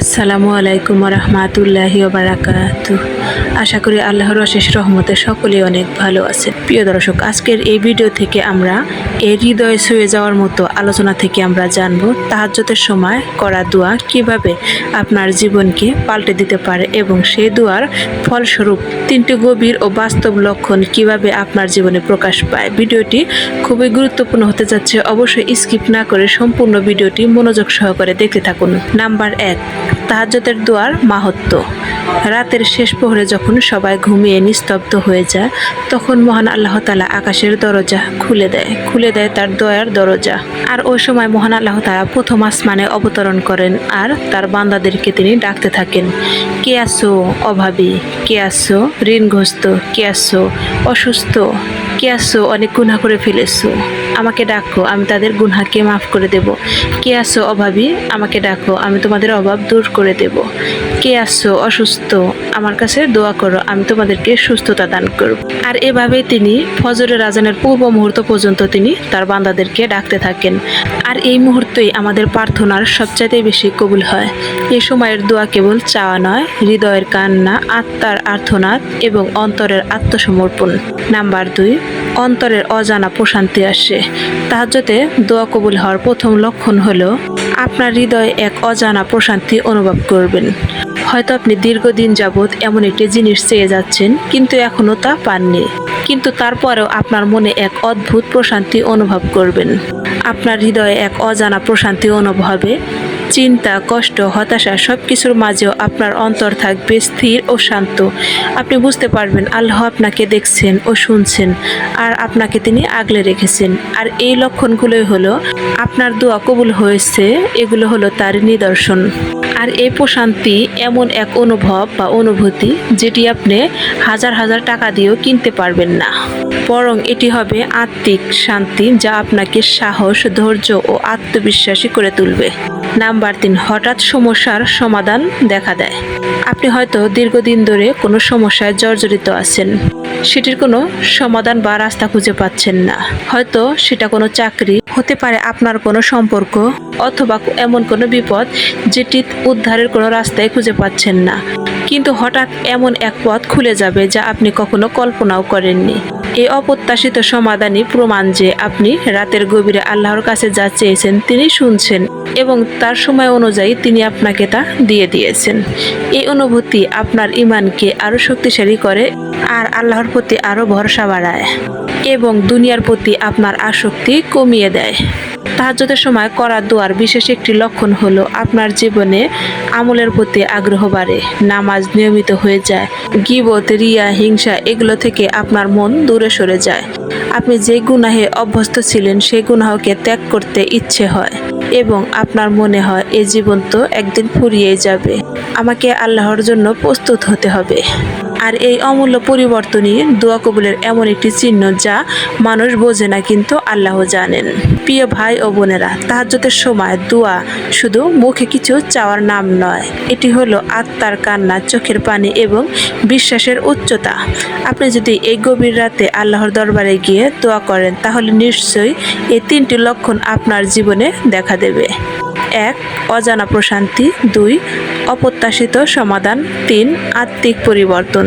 আসসালামু আলাইকুম রহমাতুল্লাহি বারাকাত। আশা করি আল্লাহর অশেষ রহমতে সকলেই অনেক ভালো আছে প্রিয় দর্শক, আজকের এই ভিডিও থেকে আমরা এই হৃদয় ছুঁয়ে যাওয়ার মতো আলোচনা থেকে আমরা জানব তাহাজ্জতের সময় করা দোয়া কীভাবে আপনার জীবনকে পাল্টে দিতে পারে এবং সেই দোয়ার ফলস্বরূপ তিনটি গভীর ও বাস্তব লক্ষণ কীভাবে আপনার জীবনে প্রকাশ পায়। ভিডিওটি খুবই গুরুত্বপূর্ণ হতে যাচ্ছে, অবশ্যই স্কিপ না করে সম্পূর্ণ ভিডিওটি মনোযোগ সহকারে দেখতে থাকুন। নাম্বার এক তাহাজ্জতের দোয়ার মাহাত্ম রাতের শেষ প্রহরে যখন সবাই ঘুমিয়ে নিস্তব্ধ হয়ে যায়, তখন মহান আল্লাহ তালা আকাশের দরজা খুলে দেয় খুলে দেয় তার দয়ার দরজা। আর ওই সময় মহান আল্লাহ তালা প্রথম আসমানে অবতরণ করেন আর তার বান্দাদেরকে তিনি ডাকতে থাকেন, কে আসো অভাবী? কে আসো ঋণগ্রস্ত? কে আসো অসুস্থ? কে আসো অনেক গুণা করে ফেলেছো? আমাকে ডাকো, আমি তাদের গুনহাকে মাফ করে দেব। কে আসো অভাবী? আমাকে ডাকো, আমি তোমাদের অভাব দূর করে দেব। কে আসছো অসুস্থ? আমার কাছে দোয়া করো, আমি তোমাদেরকে সুস্থতা দান করব। আর এভাবেই তিনি ফজরের আজানের পূর্ব মুহূর্ত পর্যন্ত তিনি তার বান্দাদেরকে ডাকতে থাকেন। আর এই মুহূর্তেই আমাদের প্রার্থনার সবচাইতে বেশি কবুল হয়। এ সময়ের দোয়া কেবল চাওয়া নয়, হৃদয়ের কান্না, আত্মার আর্থনাদ এবং অন্তরের আত্মসমর্পণ। নাম্বার দুই অন্তরের অজানা প্রশান্তি আসে। তাহাজ্জতে দোয়া কবুল হওয়ার প্রথম লক্ষণ হলো, আপনার হৃদয়ে এক অজানা প্রশান্তি অনুভব করবেন। হয়তো আপনি দীর্ঘদিন যাবৎ এমন একটি জিনিস চেয়ে যাচ্ছেন, কিন্তু এখনও তা পাননি। কিন্তু তারপরেও আপনার মনে এক অদ্ভুত প্রশান্তি অনুভব করবেন। আপনার হৃদয়ে এক অজানা প্রশান্তি অনুভব হবে চিন্তা, কষ্ট, হতাশা সব কিছুর মাঝেও আপনার অন্তর থাকবে স্থির ও শান্ত। আপনি বুঝতে পারবেন আল্লাহ আপনাকে দেখছেন ও শুনছেন, আর আপনাকে তিনি আগলে রেখেছেন। আর এই লক্ষণগুলোই হলো, আপনার দোয়া কবুল হয়েছে, এগুলো হলো তার নিদর্শন। আর এই প্রশান্তি এমন এক অনুভব বা অনুভূতি যেটি আপনি হাজার হাজার টাকা দিয়েও কিনতে পারবেন না। বরং এটি হবে আত্মিক শান্তি যা আপনাকে সাহস, ধৈর্য ও আত্মবিশ্বাসী করে তুলবে। নাম্বার তিন, হঠাৎ সমস্যার সমাধান দেখা দেয়। আপনি হয়তো দীর্ঘদিন ধরে কোনো সমস্যায় জর্জরিত আছেন। সেটির কোনো সমাধান বা রাস্তা খুঁজে পাচ্ছেন না। হয়তো সেটা কোনো চাকরি, হতে পারে আপনার কোনো সম্পর্ক, অথবা এমন কোনো বিপদ যেটি উদ্ধারের কোনো রাস্তায় খুঁজে পাচ্ছেন না। কিন্তু হঠাৎ এমন এক পথ খুলে যাবে যা আপনি কখনো কল্পনাও করেননি। এই অপ্রত্যাশিত সমাধানই প্রমাণ যে আপনি রাতের গভীরে আল্লাহর কাছে যা চেয়েছেন তিনি শুনছেন এবং তার সময় অনুযায়ী তিনি আপনাকে তা দিয়ে দিয়েছেন। এই অনুভূতি আপনার ইমানকে আরও শক্তিশালী করে আর আল্লাহর প্রতি আরও ভরসা বাড়ায় এবং দুনিয়ার প্রতি আপনার আসক্তি কমিয়ে দেয়। তাহাজ্জতের সময় করা দোয়ার বিশেষ একটি লক্ষণ হলো আপনার জীবনে আমলের প্রতি আগ্রহ বাড়ে, নামাজ নিয়মিত হয়ে যায়, গিবত, রিয়া, হিংসা এগুলো থেকে আপনার মন দূরে সরে যায়। আপনি যে গুনাহে অভ্যস্ত ছিলেন সেই গুনাহকে ত্যাগ করতে ইচ্ছে হয় এবং আপনার মনে হয় এই জীবন তো একদিন ফুরিয়ে যাবে। আমাকে আল্লাহর জন্য প্রস্তুত হতে হবে। আর এই অমূল্য পরিবর্তনই দোয়া কবুলের এমন একটি চিহ্ন যা মানুষ বোঝে না কিন্তু আল্লাহ জানেন। প্রিয় ভাই ও বোনেরা তাহাজ্জতের সময় দোয়া শুধু মুখে কিছু চাওয়ার নাম নয়। এটি হলো আত্মার কান্না, চোখের পানি এবং বিশ্বাসের উচ্চতা। আপনি যদি এই গভীর রাতে আল্লাহর দরবারে গিয়ে দোয়া করেন, তাহলে নিশ্চয়ই এই তিনটি লক্ষণ আপনার জীবনে দেখা দেবে। এক অজানা প্রশান্তি। দুই অপ্রত্যাশিত সমাধান। তিন আত্মিক পরিবর্তন।